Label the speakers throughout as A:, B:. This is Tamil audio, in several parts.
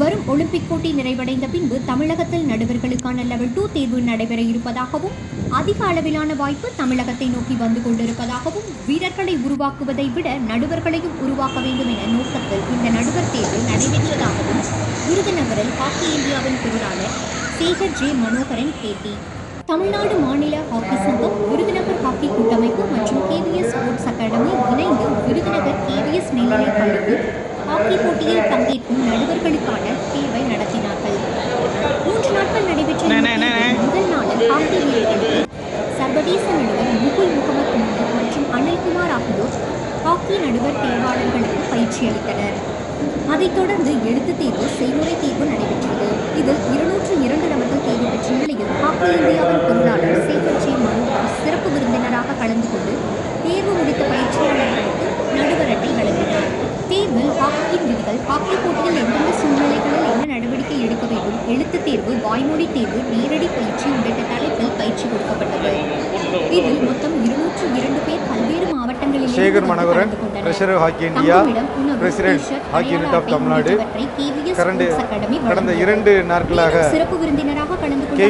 A: வரும் ஒலிம்பிக் போட்டி நிறைவடைந்த பின்பு தமிழகத்தில் நடுவர்களுக்கான லெவல் டூ தேர்வு நடைபெற இருப்பதாகவும் அதிக அளவிலான வாய்ப்பு தமிழகத்தை நோக்கி வந்து கொண்டிருப்பதாகவும் வீரர்களை உருவாக்குவதை விட நடுவர்களையும் உருவாக்க வேண்டும் என நோக்கத்தில் இந்த நடுவர் தேர்வு நடைபெற்றதாகவும் விருதுநகரில் ஹாக்கி இந்தியாவின் பொருளாளர் சேகர் ஜே மனோகரன் பேட்டி. தமிழ்நாடு மாநில ஹாக்கி சங்கம் விருதுநகர் ஹாக்கி கூட்டமைப்பு மற்றும் கேவிஎஸ் ஸ்போர்ட்ஸ் அகாடமி இணைந்து விருதுநகர் கேவிஎஸ் மேல்நிலைப் பள்ளியில் ஹாக்கி போட்டியில் பங்கேற்கும் நடுவர்களுக்கான தேர்வை நடத்தினார்கள். மூன்று நாட்கள் நடைபெற்ற முதல் நாளில் ஹாக்கி வீரர்களுக்கு சர்வதேச நடுவர் முகுல் முகமது முனீர் மற்றும் அனில்குமார் ஆகியோர் ஹாக்கி நடுவர் தேர்வாளர்களுக்கு பயிற்சி அளித்தனர். அதைத் தொடர்ந்து எழுத்துத் தேர்வு செய்முறை தேர்வு நடைபெற்றது. இதில் இருநூற்று இரண்டு நபர்கள் தேர்வு பெற்ற நிலையில் ஹாக்கி இந்தியாவின் பொருளாளர் சேகர் ஜே மனோகர் சிறப்பு விருந்தினராக கலந்து கொண்டு தேர்வு எழுத்துத் தேர்வு வாய்மொழி தேர்வு நேரடி பயிற்சி உள்ளிட்ட தலைப்பில் பயிற்சி கொடுக்கப்பட்டது. இதில் மொத்தம் இருநூற்று இரண்டு பேர் பல்வேறு மாவட்டங்களில்
B: Sekar Manoharan, hockey India, president hockey unit of Tamil Nadu, கடந்த இரண்டு நாட்களாக
A: சிறப்பு விருந்தினராக கலந்து கொண்ட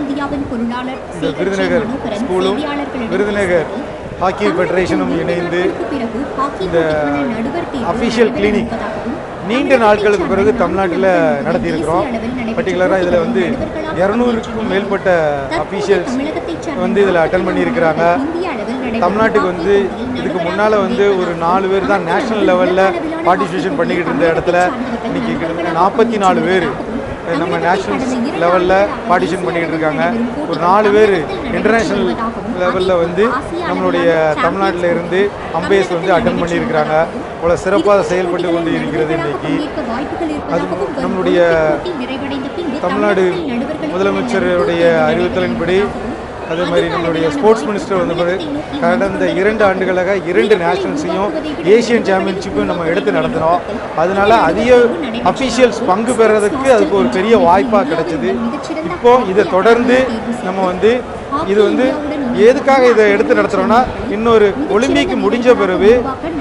A: இந்தியாவின் பொருளாளர்
B: விருதுநகர் ஸ்கூலும் விருதுநகர் ஹாக்கி ஃபெடரேஷனும் இணைந்து இந்த அஃபிஷியல் கிளினிக் நீண்ட நாட்களுக்கு பிறகு தமிழ்நாட்டில் நடத்தியிருக்கிறோம். பர்டிகுலராக இதில் வந்து இரநூறுக்கும் மேற்பட்ட அஃபீஷியல்ஸ் வந்து இதில் அட்டன் பண்ணியிருக்கிறாங்க. தமிழ்நாட்டுக்கு வந்து இதுக்கு முன்னால் வந்து ஒரு நாலு பேர் தான் நேஷனல் லெவலில் பார்ட்டிசிபேஷன் பண்ணிக்கிட்டு இருந்த இடத்துல இன்னைக்கு நாற்பத்தி நாலு பேர் நம்ம நேஷனல் லெவலில் பார்ட்டிசிபேட் பண்ணிக்கிட்டு இருக்காங்க ஒரு நாலு பேர் இன்டர்நேஷ்னல் லெவலில் வந்து நம்மளுடைய தமிழ்நாட்டில் இருந்து அம்பையர்ஸ் வந்து அட்டன் பண்ணியிருக்கிறாங்க. இவ்வளோ சிறப்பாக செயல்பட்டு கொண்டு இருக்கிறது இன்னைக்கு. அது நம்மளுடைய தமிழ்நாடு முதலமைச்சருடைய அறிவுறுத்தலின்படி அதே மாதிரி நம்மளுடைய ஸ்போர்ட்ஸ் மினிஸ்டர் வந்தபோது கடந்த இரண்டு ஆண்டுகளாக இரண்டு நேஷனல்ஸையும் ஏசியன் சாம்பியன்ஷிப்பும் நம்ம எடுத்து நடத்தினோம். அதனால அதிக அஃபிஷியல்ஸ் பங்கு பெறதுக்கு அதுக்கு ஒரு பெரிய வாய்ப்பாக கிடைச்சிது. இப்போ இதை தொடர்ந்து நம்ம வந்து இது வந்து எதுக்காக இதை எடுத்து நடத்துகிறோம்னா இன்னொரு ஒலிம்பிக் முடிஞ்ச பிறகு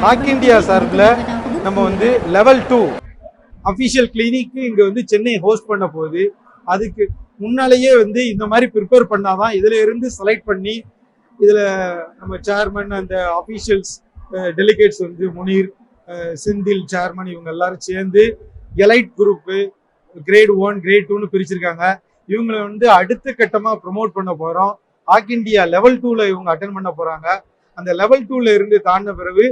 B: ஹாக்கி இந்தியா சார்பில் நம்ம வந்து லெவல் டூ அஃபிஷியல் கிளினிக்கு இங்கே வந்து சென்னை ஹோஸ்ட் பண்ண போகுது. அதுக்கு முன்னாலேயே வந்து இந்த மாதிரி ப்ரிப்பேர் பண்ணாதான் இதில் இருந்து செலக்ட் பண்ணி இதில் நம்ம சேர்மன் அந்த அஃபீஷியல்ஸ் டெலிகேட்ஸ் வந்து முனீர் செந்தில் சேர்மன் இவங்க எல்லாரும் சேர்ந்து elite group grade one grade டூன்னு பிரிச்சிருக்காங்க. இவங்களை வந்து அடுத்த கட்டமாக ப்ரோமோட் பண்ண போகிறோம் ஹாக்கி இண்டியா லெவல் டூவில் இவங்க அட்டன் பண்ண போகிறாங்க அந்த லெவல் டூவில் இருந்து தாண்டின பிறகு